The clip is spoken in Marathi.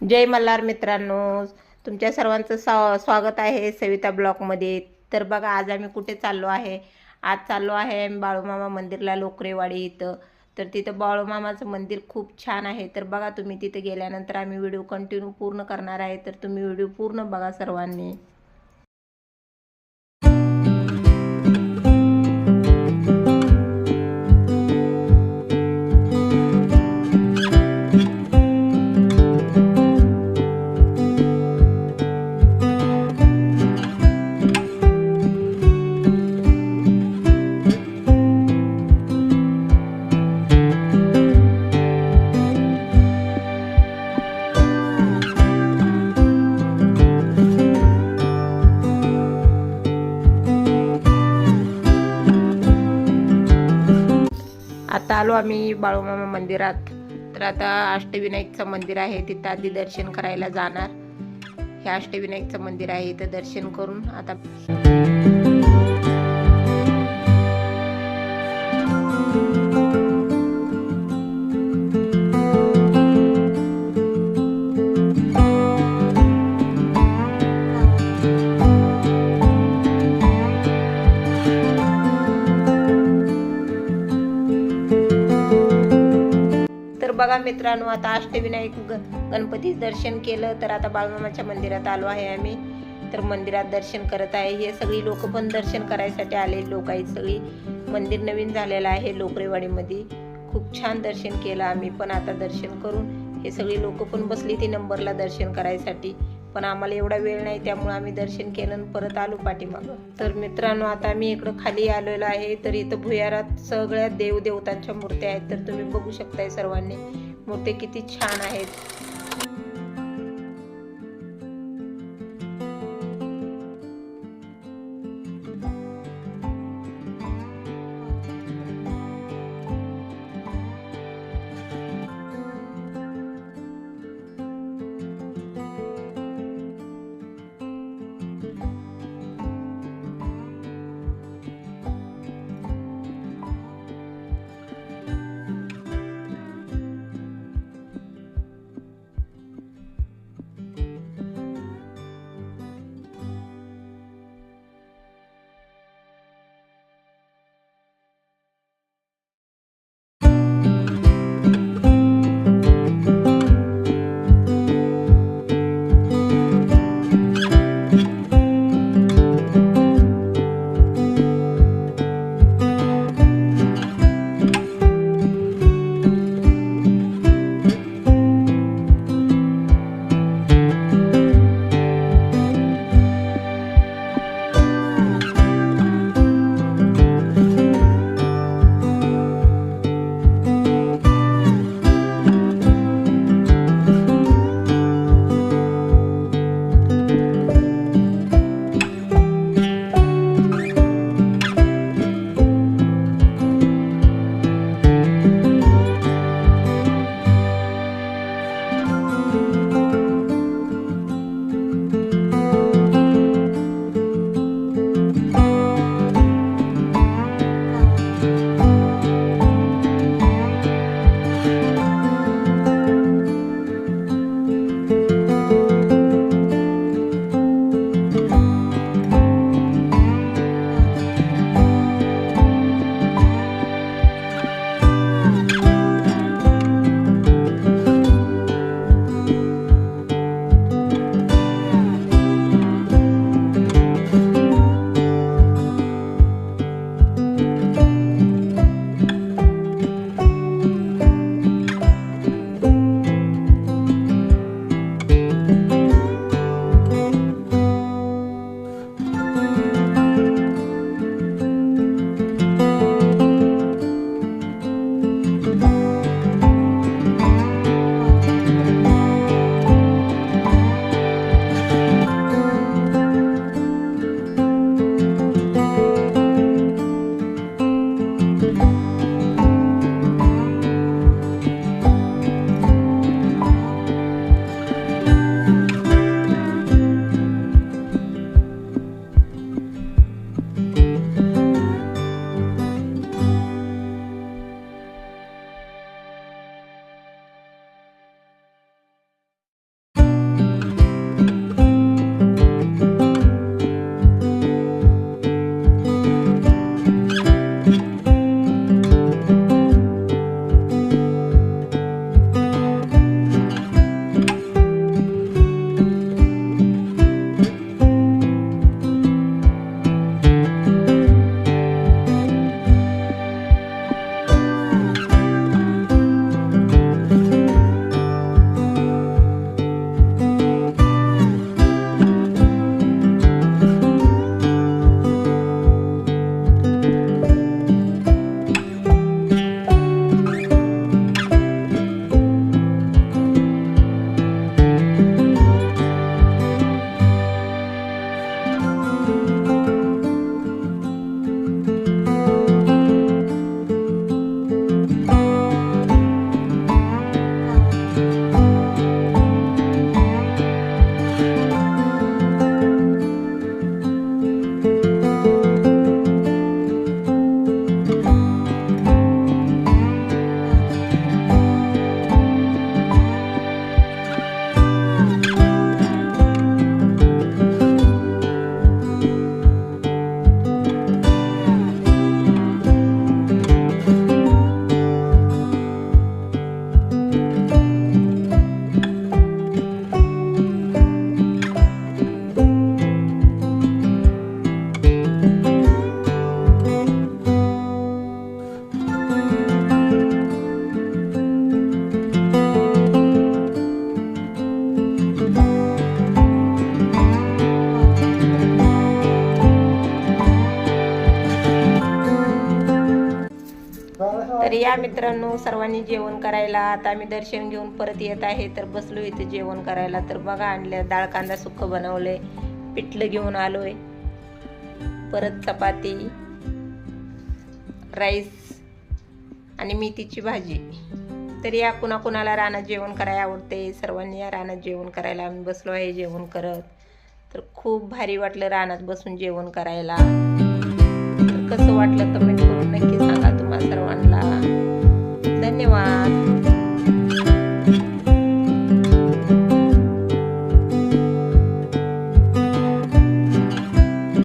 जय मल्हार मित्रांनो. तुमच्या सर्वांचं स्वा स्वागत आहे सविता ब्लॉकमध्ये तर बघा आज आम्ही कुठे चाललो आहे? आज चाललो आहे आम्ही बाळूमामा मंदिरला लोकरेवाडी इथं. तर तिथं बाळूमामाचं मंदिर खूप छान आहे. तर बघा तुम्ही तिथं गेल्यानंतर आम्ही व्हिडिओ कंटिन्यू पूर्ण करणार आहे. तर तुम्ही व्हिडिओ पूर्ण बघा सर्वांनी. आम्ही बाळूमामा मंदिरात. तर आता अष्टविनायकचं मंदिर आहे तिथं आधी दर्शन करायला जाणार. हे अष्टविनायकचं मंदिर आहे इथं दर्शन करून आता बघा मित्रांनो आता अष्टविनायक ग- गणपतीचं दर्शन केलं तर आता बाळमामाच्या मंदिरात आलो आहे आम्ही. तर मंदिरात दर्शन करत आहे. हे सगळी लोक पण दर्शन करायसाठी आले लोक आहेत सगळी. मंदिर नवीन झालेलं आहे लोकरेवाडीमध्ये. खूप छान दर्शन केलं आम्ही पण आता दर्शन करून हे सगळी लोक पण बसली ती नंबरला दर्शन करायसाठी. पण आम्हाला एवढा वेळ नाही त्यामुळे आम्ही दर्शन केलं आणि परत आलो पाठीमागं. तर मित्रांनो आता आम्ही इकडं खाली आलेलो आहे. तर इथं भुयारात सगळ्या देवदेवतांच्या मूर्त्या आहेत. तर तुम्ही बघू शकताय सर्वांनी. मूर्ती किती छान आहेत. तर या मित्रांनो सर्वांनी जेवण करायला आता आम्ही दर्शन घेऊन परत येत आहे. तर बसलो इथे जेवण करायला. तर बघा आणलं डाळ कांदा सुक्क बनवलंय. पिठलं घेऊन आलोय. परत चपाती राईस आणि मेथीची भाजी. तर या कुणाकुणाला रानात जेवण करायला आवडते सर्वांनी या रानात जेवण करायला. आम्ही बसलो आहे जेवण करत. तर खूप भारी वाटलं रानात बसून जेवण करायला. तर कसं वाटलं तर